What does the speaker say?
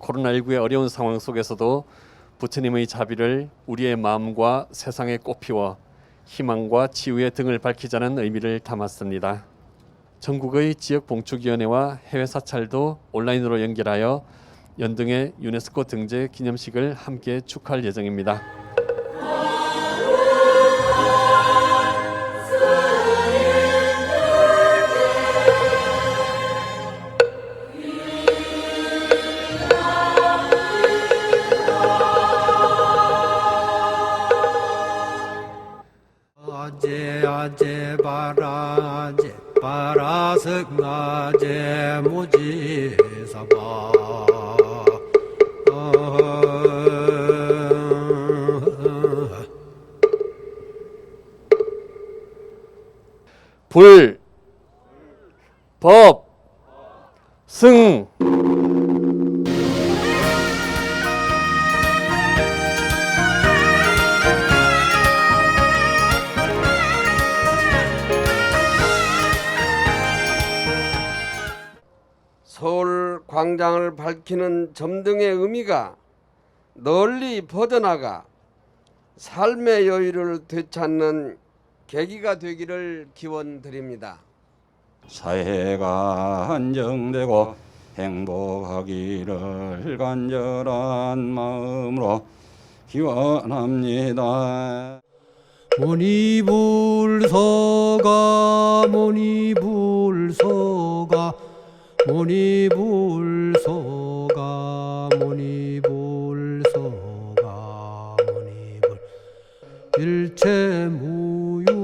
코로나19의 어려운 상황 속에서도 부처님의 자비를 우리의 마음과 세상에 꽃피워 희망과 치유의 등을 밝히자는 의미를 담았습니다. 전국의 지역 봉축위원회와 해외 사찰도 온라인으로 연결하여 연등의 유네스코 등재 기념식을 함께 축하할 예정입니다. 아제 바라제 바라석나제 무지사바 불, 법, 승. 서울 광장을 밝히는 점등의 의미가 널리 퍼져나가 삶의 여유를 되찾는 계기가 되기를 기원드립니다. 사회가 안정되고 행복하기를 간절한 마음으로 기원합니다. 모니불서가 모니불서 모니불소가 모니불소가 모니불. 일체무유